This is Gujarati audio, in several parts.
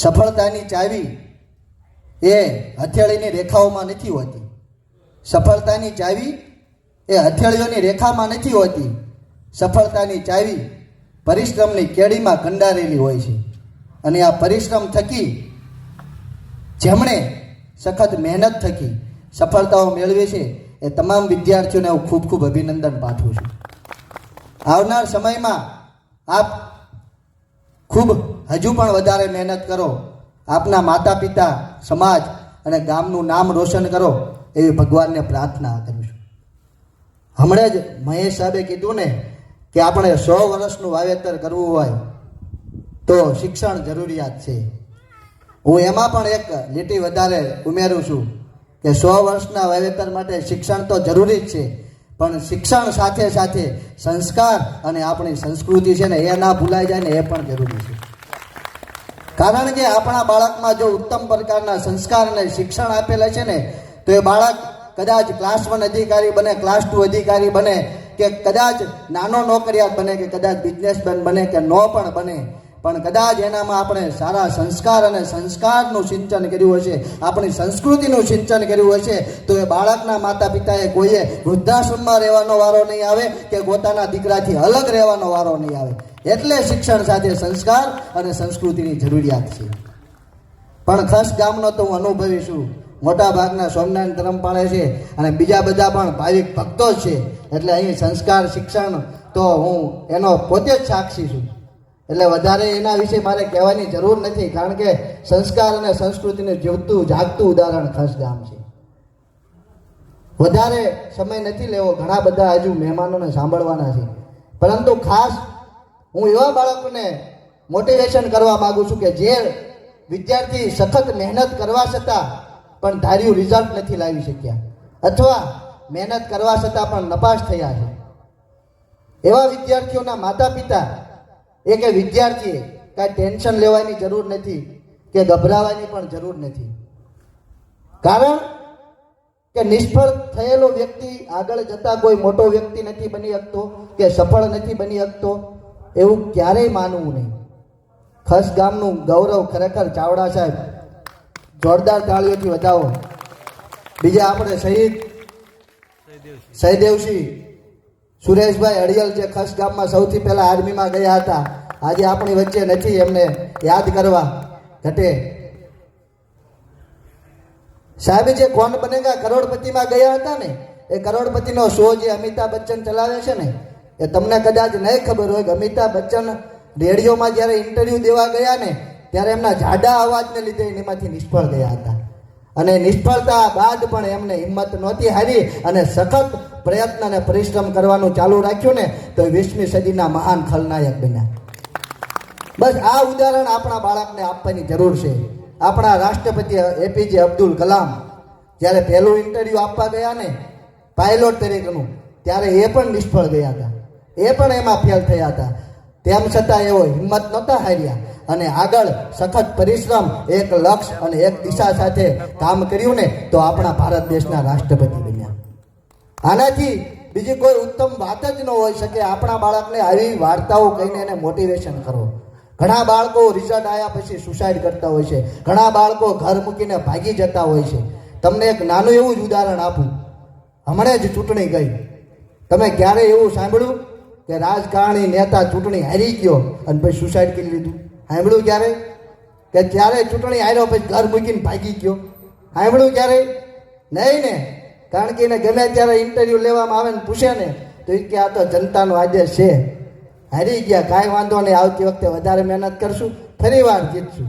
સફળતાની ચાવી એ હથેળીની રેખાઓમાં નથી હોતી. સફળતાની ચાવી એ હથેળીઓની રેખામાં નથી હોતી. સફળતાની ચાવી પરિશ્રમની કેડીમાં કંડારેલી હોય છે. અને આ પરિશ્રમ થકી જેમણે સખત મહેનત થકી સફળતાઓ મેળવી છે, એ તમામ વિદ્યાર્થીઓને હું ખૂબ ખૂબ અભિનંદન પાઠવું છું. આવનાર સમયમાં આપ ખૂબ હજુ પણ વધારે મહેનત કરો. આપના માતા પિતા સમાજ અને ગામનું નામ રોશન કરો એવી ભગવાનને પ્રાર્થના કરું છું. હમણાં જ મહેશ સાહેબે કીધું ને કે આપણે સો વર્ષનું વાવેતર કરવું હોય તો શિક્ષણ જરૂરિયાત છે. હું એમાં પણ એક લીટી વધારે ઉમેરું છું કે સો વર્ષના વાવેતર માટે શિક્ષણ તો જરૂરી જ છે પણ શિક્ષણ સાથે સાથે સંસ્કાર અને આપણી સંસ્કૃતિ છે ને, એ ના ભૂલાઈ જાય ને, એ પણ જરૂરી છે. કારણ કે આપણા બાળકમાં જો ઉત્તમ પ્રકારના સંસ્કાર અને શિક્ષણ આપેલા છે ને, તો એ બાળક કદાચ ક્લાસ વન અધિકારી બને ક્લાસ ટુ અધિકારી બને, કે કદાચ નાનો નોકરિયાત બને, કે કદાચ બિઝનેસમેન બને, કે નો પણ બને પણ કદાચ એનામાં આપણે સારા સંસ્કાર અને સંસ્કારનું સિંચન કર્યું હશે, આપણી સંસ્કૃતિનું સિંચન કર્યું હશે, તો એ બાળકના માતા પિતાએ કોઈએ વૃદ્ધાશ્રમમાં રહેવાનો વારો નહીં આવે કે પોતાના દીકરાથી અલગ રહેવાનો વારો નહીં આવે. એટલે શિક્ષણ સાથે સંસ્કાર અને સંસ્કૃતિની જરૂરિયાત છે. પણ ખાસ ગામનો તો હું અનુભવી છું. મોટા ભાગના સ્વામિનારાયણ ધર્મ પાળે છે અને બીજા બધા પણ ભાવિક ભક્તો છે. એટલે અહીં સંસ્કાર, શિક્ષણ તો હું એનો પોતે જ સાક્ષી છું. એટલે વધારે એના વિશે મારે કહેવાની જરૂર નથી, કારણ કે સંસ્કાર અને સંસ્કૃતિનું જીવતું, જાગતું ઉદાહરણ ખાસ ગામ છે. વધારે સમય નથી લેવો, ઘણા બધા હજુ મહેમાનોને સાંભળવાના છે. પરંતુ ખાસ હું એવા બાળકોને મોટિવેશન કરવા માગું છું કે જે વિદ્યાર્થી સખત મહેનત કરવા છતાં પણ ધાર્યું રિઝલ્ટ નથી લાવી શક્યા. અથવા મહેનત કરવા છતાં પણ નપાસ થયા છે. એવા વિદ્યાર્થીઓના માતા પિતા એ કે વિદ્યાર્થીએ કાંઈ ટેન્શન લેવાની જરૂર નથી કે ગભરાવાની પણ જરૂર નથી. કારણ કે નિષ્ફળ થયેલો વ્યક્તિ આગળ જતા કોઈ મોટો વ્યક્તિ નથી બની શકતો, કે સફળ નથી બની શકતો, એવું ક્યારેય માનવું નહીં. ખસ ગામનું ગૌરવ ખરેખર ચાવડા સાહેબ, જોરદાર તાળીઓથી વધાવો. બીજા આપણે શહીદ સહદેવસિંહ સુરેશભાઈ અડિયલ જે ખસ ગામમાં સૌથી પહેલા આર્મીમાં ગયા હતા આજે આપણી વચ્ચે નથી, એમને યાદ કરવા ઘટે. સાહેબ જે કોણ બનેગા? કરોડપતિમાં ગયા હતા ને, એ કરોડપતિનો શો જે અમિતાભ બચ્ચન ચલાવે છે ને, એ તમને કદાચ નહીં ખબર હોય કે અમિતાભ બચ્ચન રેડિયોમાં જ્યારે ઇન્ટરવ્યૂ દેવા ગયા ને, ત્યારે એમના જાડા અવાજને લીધે એમાંથી નિષ્ફળ ગયા હતા. અને નિષ્ફળતા બાદ પણ એમને હિંમત નહોતી હારી અને સખત પ્રયત્ન અને પરિશ્રમ કરવાનું ચાલુ રાખ્યું ને, તો વીસમી સદીના મહાન ખલનાયક બન્યા. બસ આ ઉદાહરણ આપણા બાળકને આપવાની જરૂર છે. આપણા રાષ્ટ્રપતિ એપીજે અબ્દુલ કલામ જ્યારે પહેલું ઇન્ટરવ્યૂ આપવા ગયા ને પાયલોટ તરીકેનું, ત્યારે એ પણ નિષ્ફળ ગયા હતા. એ પણ એમાં ફેલ થયા હતા. તેમ છતાં એવો હિંમત નહોતા હાર્યા અને આગળ સખત પરિશ્રમ, એક લક્ષ્ય અને એક દિશા સાથે કામ કર્યું ને, તો આપણા ભારત દેશના રાષ્ટ્રપતિ બન્યા. આનાથી બીજી કોઈ ઉત્તમ વાત જ ન હોઈ શકે. આપણા બાળકને આવી વાર્તાઓ કહીને એને મોટિવેશન કરો. ઘણા બાળકો રિઝલ્ટ આવ્યા પછી સુસાઇડ કરતા હોય છે. ઘણા બાળકો ઘર મૂકીને ભાગી જતા હોય છે. તમને એક નાનું એવું જ ઉદાહરણ આપું. હમણાં જ ચૂંટણી ગઈ. તમે ક્યારે એવું સાંભળ્યું કે રાજકારણી નેતા ચૂંટણી હારી ગયો અને પછી સુસાઇડ કરી લીધું? સાંભળ્યું ક્યારે? કે જ્યારે ચૂંટણી હાર્યો પછી ઘર મૂકીને ભાગી ગયો? સાંભળ્યું ક્યારે? નહીં ને. કારણ કે એને ગમે ત્યારે ઇન્ટરવ્યૂ લેવામાં આવે ને પૂછે ને, તો એ કે આ તો જનતાનો આદેશ છે. હારી ગયા, કાંઈ વાંધો નહીં, આવતી વખતે વધારે મહેનત કરશું, ફરી વાર જીતશું.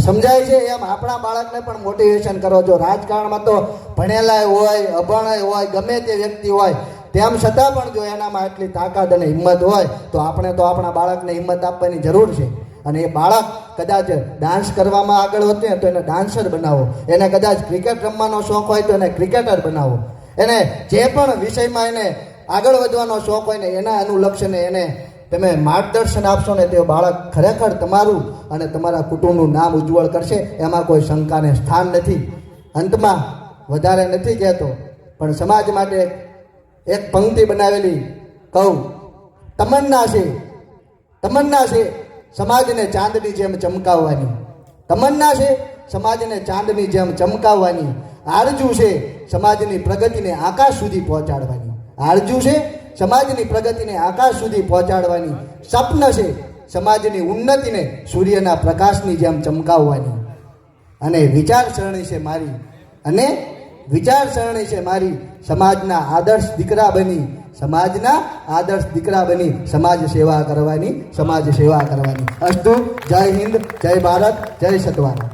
સમજાય છે, એમ આપણા બાળકને પણ મોટિવેશન કરો. જો રાજકારણમાં તો ભણેલાય હોય, અભણાય હોય, ગમે તે વ્યક્તિ હોય, તેમ છતાં પણ જો એનામાં એટલી તાકાત અને હિંમત હોય, તો આપણે તો આપણા બાળકને હિંમત આપવાની જરૂર છે. અને એ બાળક કદાચ ડાન્સ કરવામાં આગળ વધે, તો એને ડાન્સર બનાવો. એને કદાચ ક્રિકેટ રમવાનો શોખ હોય, તો એને ક્રિકેટર બનાવો. એને જે પણ વિષયમાં એને આગળ વધવાનો શોખ હોય ને એના અનુલક્ષને એને તમે માર્ગદર્શન આપશો ને તે બાળક ખરેખર તમારું અને તમારા કુટુંબનું નામ ઉજ્જવળ કરશે, એમાં કોઈ શંકાને સ્થાન નથી. અંતમાં વધારે નથી કહેતો, પણ સમાજ માટે એક પંક્તિ બનાવેલી, કહું, તમન્ના છે તમન્ના છે સમાજને ચાંદની જેમ ચમકાવવાની. તમન્ના છે સમાજને ચાંદની જેમ ચમકાવવાની. આરજુ છે સમાજની પ્રગતિને આકાશ સુધી પહોંચાડવાની. આરજુ છે, સમાજની પ્રગતિને આકાશ સુધી પહોંચાડવાની સ્વપ્ન છે, સમાજની ઉન્નતિને સૂર્યના પ્રકાશની જેમ ચમકાવવાની. અને વિચારસરણી છે મારી. અને વિચારસરણી છે મારી, સમાજના આદર્શ દીકરા બની, સમાજના આદર્શ દીકરા બની, સમાજ સેવા કરવાની, સમાજ સેવા કરવાની. અસ્તુ, જય હિન્દ, જય ભારત, જય સતવારા.